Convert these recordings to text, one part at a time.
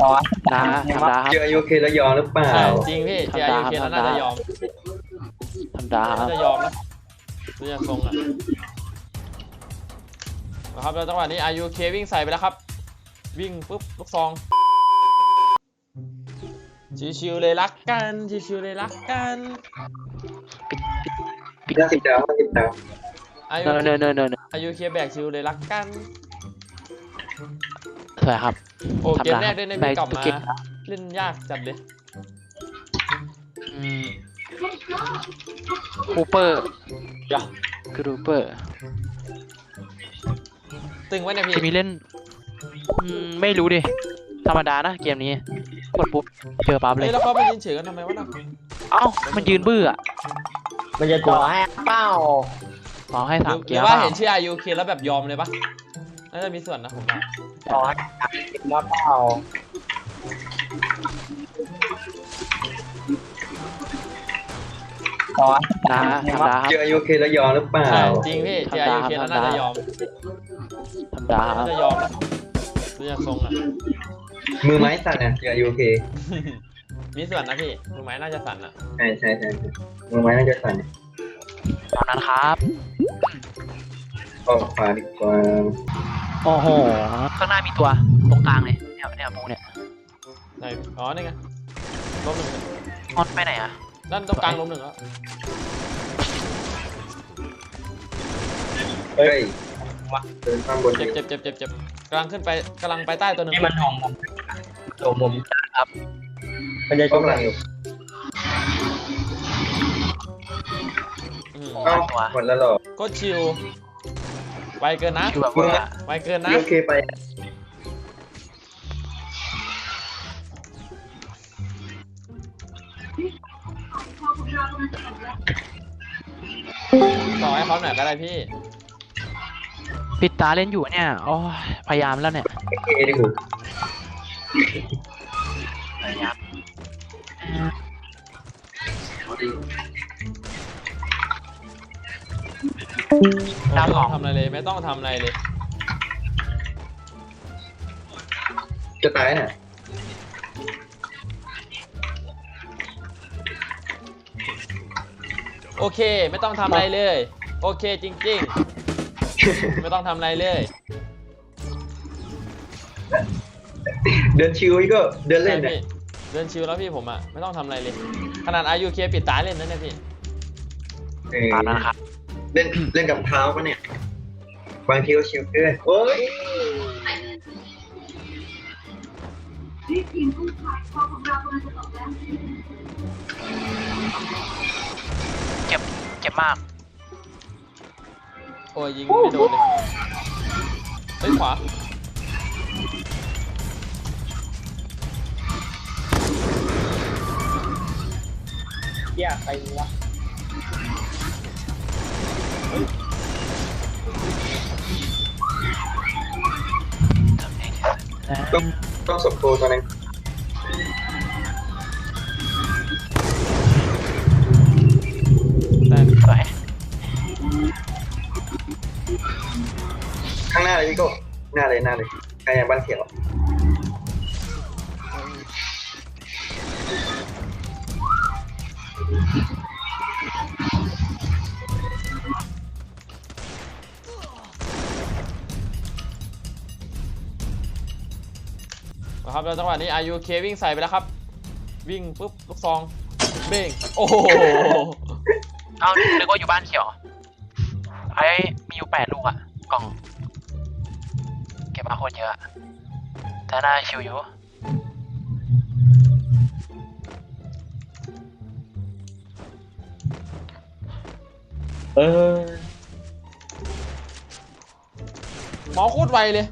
ต่อดาธรรมดาคเจรับอยูเคแล้วยอมหรือเปล่าใช่จริงพี่เจอธรรมยูดาเคแล้วน่าจะยอมธรรมดาครัน่าบจะยอมนะดูจากทรงอะนะครับแล้วจังหวะนี้อายุเควิ่งใส่ไปแล้วครับ วิ่งปุ๊บลูกซองชิวๆเลยรักกันชิวๆเลยรักกันห้าสิบดาวห้าสิบดาวอายุเนอเนอเนอเนอเนออายุเคแบกชิวเลยรักกัน สวยครับโอ้ธรรมเกมดาแรกได้ในได้มีกลับทุกมาเกมนะเล่นยากจัดเลยอืมคูเปอร์กรูเปอร์ตึงไว้เนี่ยพี่จะมีเล่นอืมไม่รู้ดิ ธรรมดานะเกมนี้ กดปุ๊บเจอปั๊บเลเฮ้ยยแล้วเขาไปยืนเฉยกันทำไมวะน่ะเอ้า มันยืนบื้ออะมันจะต่อให้เป้าต่อให้หสารืมอเกีหยรืร์อว่าเปล่าเห็นชื่ออายุเคแล้วแบบยอมเลยปะ น่าจะมีส่วนนะผมว่าต่อให้ติดมอเป้าต่อดาธรรมดาคเจรับอยูเคแล้วยอมหรือเปล่าใช่จริงพี่เจออายุเคแล้วน่าจะยอมธรรมดาคน่ารับจะยอมนะดูจากทรงอะมือไม้สั่นอะเจอยูเคมีส่วนนะพี่มือไม้น่าจะสั่นอะใช่ใช่ใช่มือไม้น่าจะสั่นตามนั้นครับออกขวาดีกว่า โอ้โหข้างหน้ามีตัวตรงกลางเลยเนี่ยเนี่ยมูเนี่ยไหนอ๋อนี่ไงล้มหนึ่งออนไปไหนอะด้านตรงกลางล้มหนึ่งแล้วเฮ้ยเดินข้างบนเจ็บเจ็บเจ็บเจ็บเจ็บกำลังขึ้นไปกำลังไปใต้ตัวหนึ่งให้มันทองมุมโตมุมครับมันจะก็ชุบกำลังอยู่อืมเอ้าหมดแล้วเหรอโคตรชิวไวเกินนะคือแบบว่าไวเกินนะยูเคไปต่อให้เขาหน่อยก็ได้พี่ปิดตาเล่นอยู่เนี่ยโอ้ยพยายามแล้วเนี่ยเคดีกว่าพยายาม ไม่ต้องทำอะไรเลยไม่ต้องทำอะไรเลย จะตายน่ะโอเค ไม่ต้องทำอะไรเลย โอเคจริง ๆ ไม่ต้องทำอะไรเลยเดินชิวอีกก็เดินเล่นใช่เนี่ยพี่เดินชิวแล้วพี่ผมอะไม่ต้องทำอะไรเลย ขนาดอายุเคปิดตาเล่นนั่นเนี่ยพี่ เออตามนั้นครับ เล่นเล่นกับเท้าปะเนี่ย บางทีก็ชิวเกินโอ้ยเจ็บเจ็บมาก โอ้ยยิงไม่โดนเลยเฮ้ยขวาเยี่ยไปวะ ต้องต้องสบโคตอนนั้นแต่สวยข้างหน้าเลยพี่โก้หน้าเลยหน้าเลยใครยังบ้านเขียว ครับแล้วจังหวะนี้อายุเควิ่งใส่ไปแล้วครับ วิ่งปุ๊บลูกซองเบ้งโอ้โหเอานึกว่าอยู่บ้านเขียวไอ้มีอยู่แปดลูกอะกล่อง เก็บมาโคตรเยอะอะแต่น่าชิวอยู่เออหมอโคตรไวเลย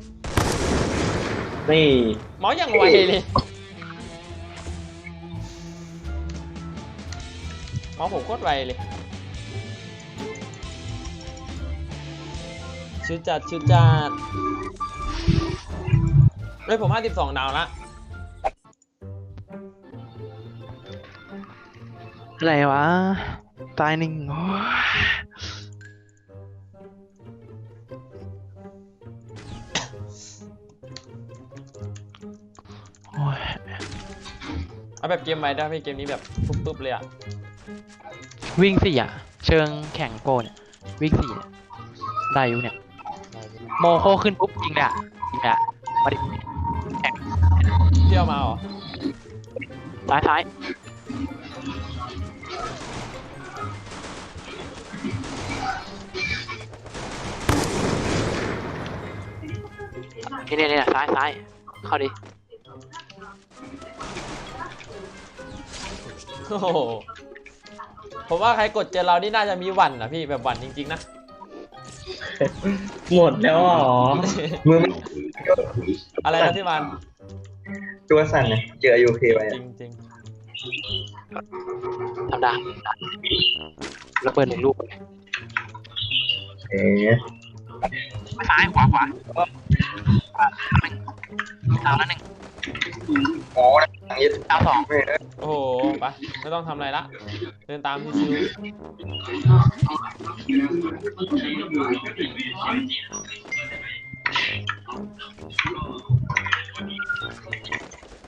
นี่หมออย่างไวเลยหมอผมโคตรไวเลยชุดจัดชุดจัดเฮ้ยผม52ดาวละอะไรวะ ตายหนึ่งโอ้ย เอาแบบเกมใหม่ได้ไหมเกมนี้แบบปุ๊บๆเลยอะวิ่งสี่อะ เชิงแข่งโกนยวิ่งสี่เนี่ยได้อยู่เนี่ย โมโคขึ้นปุ๊บยิงเลยอะยิงเลยอะมาดิเที่ยวมาเหรอซ้ายซ้ายนี่เนี่ยเนี่ยซ้ายซ้ายเข้าดิ โอ้โหผมว่าใครกดเจอเรานี่น่าจะมีหวันนะพี่แบบหวันจริงๆนะ หมดแล้วเหรอมือมันอะไรนะพี่มัน ตัวสั่นนะเจอยูเคไปจริงจริงธรรมดาแล้วเปิดหนึ่งลูกเอ๊ะซ้ายขวาขวาดาวละหนึ่งโอ้ ยทางยึดดาวสองไม่ได้ๆโอ้โหไปไม่ต้องทำอะไรละ เดินตามชิว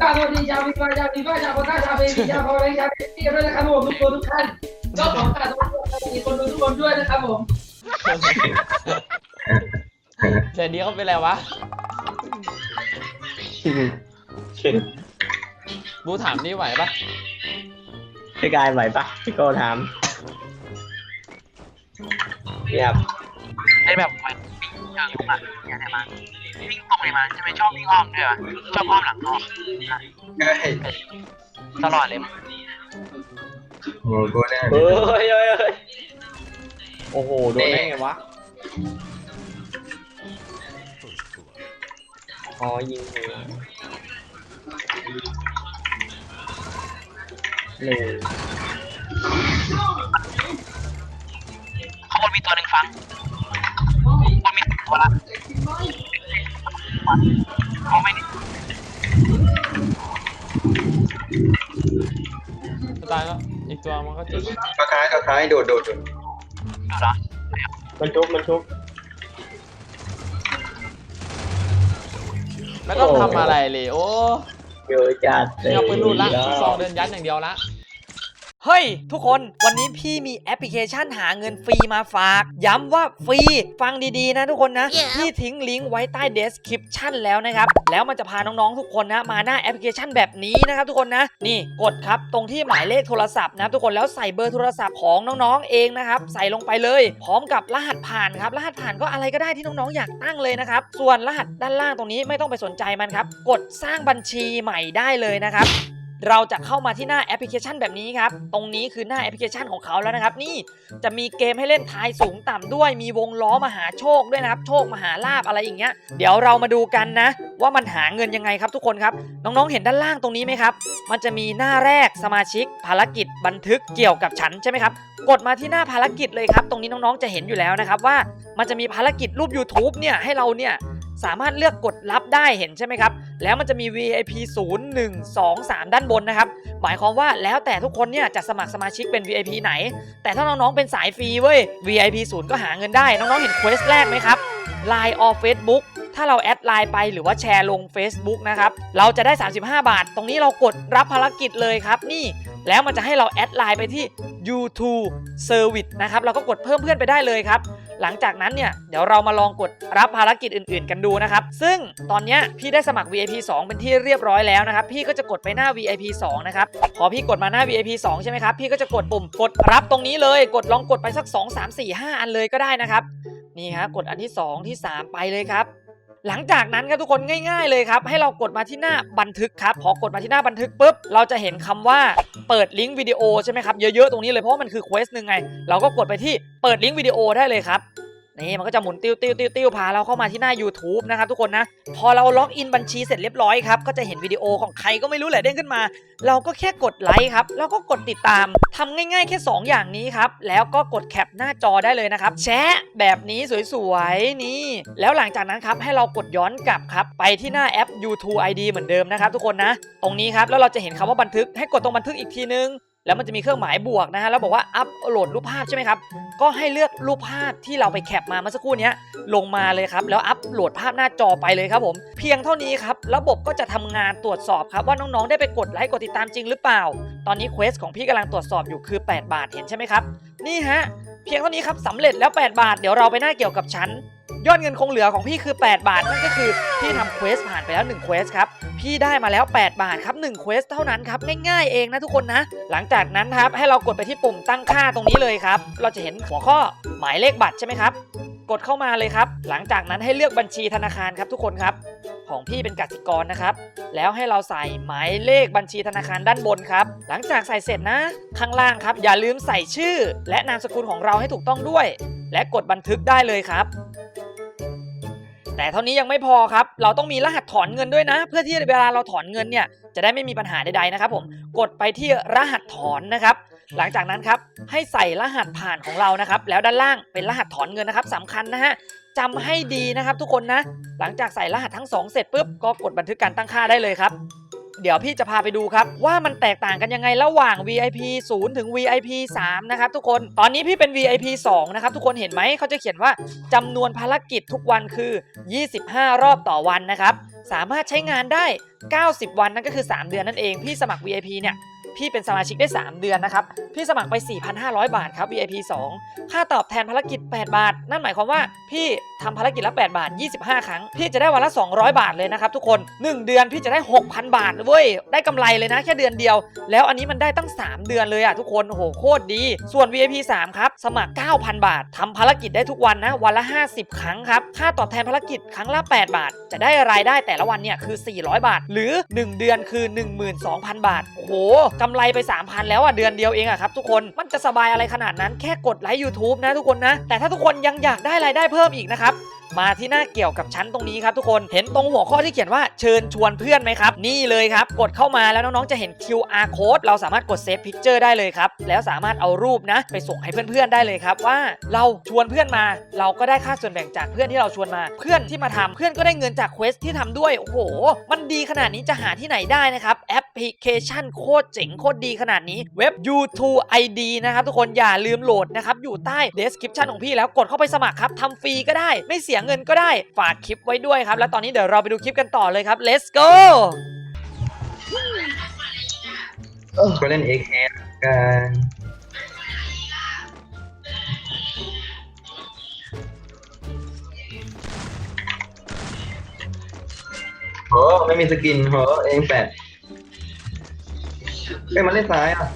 กราบสวัสดีชาวพิการชาวพิการชาวโคราชชาวเบรีชาวพอลชาวเบรีด้วยนะครับผมทุกคนทุกท่านก็ขอกราบสวัสดีคนดูทุกคนด้วยนะครับผมๆแต่ดีเขาเป็นอะไรวะ บูถามนี่ไหวปะพี่กายไหวปะพี่โกถามเงียบได้แบบไว้วิ่งเชิงยุกอะอย่าได้มาวิ่งตรงเลยมาใช่ไหมชอบวิ่งอ้อมด้วยอะชอบอ้อมหลังอ้อมเฮ้ยตลอดเลยโอ้โหเนี่ยเฮ้ยเฮ้ยเฮ้ยโอ้โหโดนได้ไงวะอ๋อยิงหัว หนึ่งข้างบนมีตัวหนึ่งฟังบนมีตัวละเอาไม่นี่จะตายแล้ว อีกตัวมันก็เจ็บปากกายปากกายโดดโดดโดดดูเหรอมันชุบมันชุบไม่ต้องทำอะไรเลยโอ้ เยอะจัดไม่เอาปืนรูดละแล้วซองเดินยัดอย่างเดียวละ เฮ้ย ทุกคนวันนี้พี่มีแอปพลิเคชันหาเงินฟรีมาฝาก ย้ำว่าฟรี ฟังดีๆนะทุกคนนะพี่ทิ้งลิงก์ไว้ใต้ description แล้วนะครับ แล้วมันจะพาน้องๆทุกคนนะ มาหน้าแอปพลิเคชันแบบนี้นะครับทุกคนนะ นี่กดครับตรงที่หมายเลขโทรศัพท์นะครับทุกคนแล้วใส่เบอร์โทรศัพท์ของน้องๆเองนะครับ ใส่ลงไปเลย พร้อมกับรหัสผ่านครับ รหัสผ่านก็อะไรก็ได้ที่น้องๆอยากตั้งเลยนะครับส่วนรหัสด้านล่างตรงนี้ไม่ต้องไปสนใจมันครับกดสร้างบัญชีใหม่ได้เลยนะครับ เราจะเข้ามาที่หน้าแอปพลิเคชันแบบนี้ครับ ตรงนี้คือหน้าแอปพลิเคชันของเขาแล้วนะครับ นี่จะมีเกมให้เล่นทายสูงต่ำด้วย มีวงล้อมหาโชคด้วยนะครับ โชคมหาลาบอะไรอย่างเงี้ย เดี๋ยวเรามาดูกันนะ ว่ามันหาเงินยังไงครับทุกคนครับ น้องๆเห็นด้านล่างตรงนี้ไหมครับ มันจะมีหน้าแรกสมาชิก ภารกิจบันทึกเกี่ยวกับฉันใช่ไหมครับ กดมาที่หน้าภารกิจเลยครับ ตรงนี้น้องๆจะเห็นอยู่แล้วนะครับว่ามันจะมีภารกิจรูป YouTube เนี่ยให้เราเนี่ย สามารถเลือกกดรับได้เห็นใช่ไหมครับ แล้วมันจะมี VIP 0 1 2 3 ด้านบนนะครับ หมายความว่าแล้วแต่ทุกคนเนี่ยจะสมัครสมาชิกเป็น VIP ไหน แต่ถ้าน้องๆเป็นสายฟรีเว้ย VIP 0 ก็หาเงินได้ น้องๆเห็นเควสแรกไหมครับ Line or Facebook ถ้าเราแอดไลน์ไปหรือว่าแชร์ลง Facebook นะครับ เราจะได้ 35 บาท ตรงนี้เรากดรับภารกิจเลยครับ นี่แล้วมันจะให้เราแอดไลน์ไปที่ YouTube Service นะครับ เราก็กดเพิ่มเพื่อนไปได้เลยครับ หลังจากนั้นเนี่ยเดี๋ยวเรามาลองกดรับภารกิจอื่น ๆ กันดูนะครับ ซึ่งตอนเนี้ยพี่ได้สมัคร VIP 2 เป็นที่เรียบร้อยแล้วนะครับ พี่ก็จะกดไปหน้า VIP 2 นะครับ พอพี่กดมาหน้า VIP 2 ใช่ไหมครับ พี่ก็จะกดปุ่มกดรับตรงนี้เลย กดลองกดไปสัก 2 3 4 5 อันเลยก็ได้นะครับ นี่ฮะกดอันที่ 2 ที่ 3 ไปเลยครับ หลังจากนั้นครับทุกคนง่ายๆเลยครับ ให้เรากดมาที่หน้าบันทึกครับพอกดมาที่หน้าบันทึกปุ๊บเราจะเห็นคำว่าเปิดลิงก์วิดีโอใช่ไหมครับเยอะๆตรงนี้เลยเพราะว่ามันคือเควสหนึ่งไงเราก็กดไปที่เปิดลิงก์วิดีโอได้เลยครับ นี่มันก็จะหมุนติ้วติ้วติ้วติ้วพาเราเข้ามาที่หน้า YouTube นะครับทุกคนนะ พอเราล็อกอินบัญชีเสร็จเรียบร้อยครับ ก็จะเห็นวิดีโอของใครก็ไม่รู้แหละเด้งขึ้นมา เราก็แค่กดไลค์ครับแล้วก็กดติดตามทำง่ายๆแค่ 2 อย่างนี้ครับ แล้วก็กดแคปหน้าจอได้เลยนะครับ แชะแบบนี้สวยๆนี่ แล้วหลังจากนั้นครับให้เรากดย้อนกลับครับ ไปที่หน้าแอป YouTube ID เหมือนเดิมนะครับทุกคนนะ ตรงนี้ครับแล้วเราจะเห็นคำว่าบันทึกให้กดตรงบันทึกอีกทีนึง แล้วมันจะมีเครื่องหมายบวกนะฮะแล้วบอกว่าอัพโหลดรูปภาพใช่ไหมครับก็ให้เลือกรูปภาพที่เราไปแคปมาเมื่อสักครู่นี้ลงมาเลยครับแล้วอัพโหลดภาพหน้าจอไปเลยครับผม เพียงเท่านี้ครับระบบก็จะทำงานตรวจสอบครับว่าน้องๆได้ไปกดไลค์กดติดตามจริงหรือเปล่า ตอนนี้เควสของพี่กำลังตรวจสอบอยู่คือ 8 บาทเห็นใช่ไหมครับ นี่ฮะเพียงเท่านี้ครับสำเร็จแล้ว 8 บาทเดี๋ยวเราไปหน้าเกี่ยวกับชั้น ยอดเงินคงเหลือของพี่คือ 8 บาทนั่นก็คือพี่ทำเควสผ่านไปแล้ว1เควสครับพี่ได้มาแล้ว 8 บาทครับ1เควสเท่านั้นครับง่ายๆเองนะทุกคนนะ หลังจากนั้นครับให้เรากดไปที่ปุ่มตั้งค่าตรงนี้เลยครับ เราจะเห็นหัวข้อหมายเลขบัตรใช่ไหมครับ กดเข้ามาเลยครับ หลังจากนั้นให้เลือกบัญชีธนาคารครับทุกคนครับของพี่เป็นกสิกรนะครับ แล้วให้เราใส่หมายเลขบัญชีธนาคารด้านบนครับ หลังจากใส่เสร็จนะ ข้างล่างครับ อย่าลืมใส่ชื่อ และนามสกุลของเราให้ถูกต้องด้วย และกดบันทึกได้เลยครับ แต่เท่านี้ยังไม่พอครับ เราต้องมีรหัสถอนเงินด้วยนะ เพื่อที่เวลาเราถอนเงินเนี่ยจะได้ไม่มีปัญหาใดๆนะครับผมกดไปที่รหัสถอนนะครับ หลังจากนั้นครับให้ใส่รหัสผ่านของเรานะครับ แล้วด้านล่างเป็นรหัสถอนเงินนะครับสำคัญนะฮะจำให้ดีนะครับทุกคนนะ หลังจากใส่รหัสทั้งสองเสร็จปุ๊บก็กดบันทึกการตั้งค่าได้เลยครับ เดี๋ยวพี่จะพาไปดูครับ ว่ามันแตกต่างกันยังไงระหว่าง VIP 0 ถึง VIP 3 นะครับทุกคนตอนนี้พี่เป็น VIP 2 นะครับทุกคนเห็นไหมเขาจะเขียนว่าจำนวนภารกิจทุกวันคือ 25 รอบต่อวันนะครับสามารถใช้งานได้ 90 วันนั่นก็คือ 3 เดือนนั่นเองพี่สมัคร VIP เนี่ย พี่เป็นสมาชิกได้ 3 เดือนนะครับ พี่สมัครไป 4,500 บาทครับ VIP 2 ค่าตอบแทนภารกิจ 8 บาท นั่นหมายความว่าพี่ทำภารกิจละ 8 บาท 25 ครั้ง พี่จะได้วันละ 200 บาทเลยนะครับทุกคน 1 เดือนพี่จะได้ 6,000 บาทเว้ย ได้กำไรเลยนะแค่เดือนเดียว แล้วอันนี้มันได้ตั้ง 3 เดือนเลยอะทุกคนโอ้โหโคตรดี ส่วน VIP 3 ครับ สมัคร 9,000 บาททำภารกิจได้ทุกวันนะ วันละ 50 ครั้งครับ ค่าตอบแทนภารกิจครั้งละ 8 บาท จะได้รายได้แต่ละวันเนี่ยคือ 400 บาท หรือ 1 เดือนคือ 12,000 บาท โหกำไรไป 3,000 แล้วอะเดือนเดียวเองอะครับทุกคนมันจะสบายอะไรขนาดนั้นแค่กดไลค์ YouTube นะทุกคนนะ แต่ถ้าทุกคนยังอยากได้รายได้เพิ่มอีกนะครับมาที่หน้าเกี่ยวกับชั้นตรงนี้ครับทุกคนเห็นตรงหัวข้อที่เขียนว่าเชิญชวนเพื่อนไหมครับ นี่เลยครับ กดเข้ามาแล้วน้องๆจะเห็น QR code เราสามารถกดเซฟพิกเจอร์ได้เลยครับ แล้วสามารถเอารูปนะ ไปส่งให้เพื่อนๆได้เลยครับ ว่าเราชวนเพื่อนมา เราก็ได้ค่าส่วนแบ่งจากเพื่อนที่เราชวนมา เพื่อนที่มาทำเพื่อนก็ได้เงินจากเควสที่ทำด้วยโอ้โห มันดีขนาดนี้จะหาที่ไหนได้นะครับแอปพลิเคชันโคตรเจ๋งโคตรดีขนาดนี้เว็บ YouTube ID นะครับทุกคนอย่าลืมโหลดนะครับอยู่ใต้ description ของพี่แล้วกดเข้าไปสมัครครับทำฟรีก็ได้ไม่เสียเงินก็ได้ ฝากคลิปไว้ด้วยครับ แล้วตอนนี้เดี๋ยวเราไปดูคลิปกันต่อเลยครับ let's go ก็เล่นเอเคกันโหไม่มีสกินโหเองแปดเอ้ยมันเล่นซ้ายอะ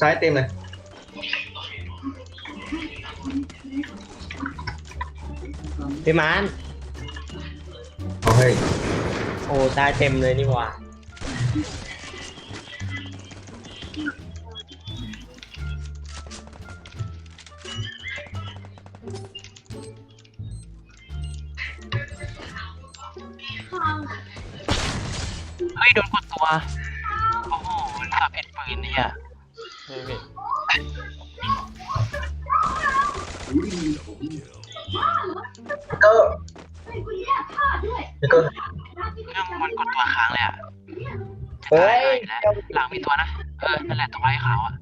ซ้ายเต็มเลย พี่มานเอาเฮ้ยโอ้ตายเต็มเลยนี่หว่าเฮ้ยโดนกดตัว โอ้โหสับเอ็ดปืนเนี่ย นี่พี่ก็แล้วก็เรื่องมันกดตัวค้างเลยอะเฮ้ยจะตายแล้วหลังมีตัวนะ เออ นั่นแหละตัวไอ้ขาวอะ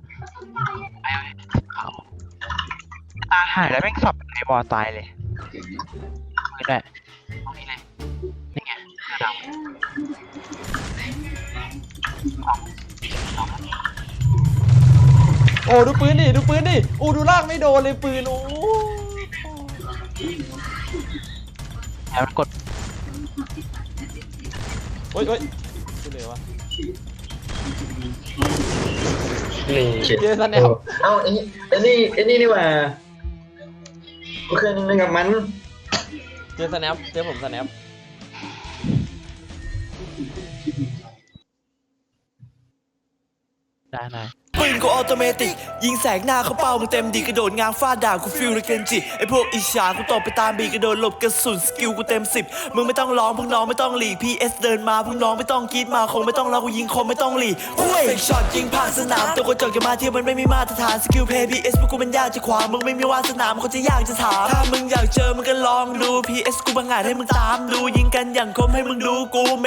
ไอ้ขาวตาหายแล้วแม่งสับในวอลตายเลยมือด้วยตรงนี้เลย นี่ไงเสื้อดำของของโอ้ดูปืนดิ ดูปืนดิ โอ้ดูลากไม่โดนเลยปืน โอ้ แล้วมันกดโอ้ยโอ้ยดูเลยวะนี่เจสันแนวเอ้าไอ้นี่ไอ้นี่ไอ้นี่นี่หว่ากูเคยเล่นกับมันเจอสแนปเจอผมสแนปได้ได้ ปืนกูออโตเมติกยิงแสงหน้าเขาเป้ามึงเต็มดีกระโดดงางฟาดด่ากูฟิลเลยเกนจิไอพวกอิจฉากูตบไปตามบีกระโดดหลบกระสุนสกิลกูเต็มสิบมึงไม่ต้องร้องพวกน้องไม่ต้องหลีก PS เดินมาพวกน้องไม่ต้องกรีดมาคงไม่ต้องรอกูยิงคมไม่ต้องหลีกคุยเฟกช็อตยิงผ่านสนามตัวกระจกจะมาเที่ยวมันไม่มีมาตรฐานสกิลเพย์ PS พวกกูมันยากจะขวามึงไม่มีวาสนามเขาจะยากจะถามถ้ามึงอยากเจอมึงก็ลองดู PS กูบังอาจให้มึงตามดูยิงกันอย่างคมให้มึงดูกู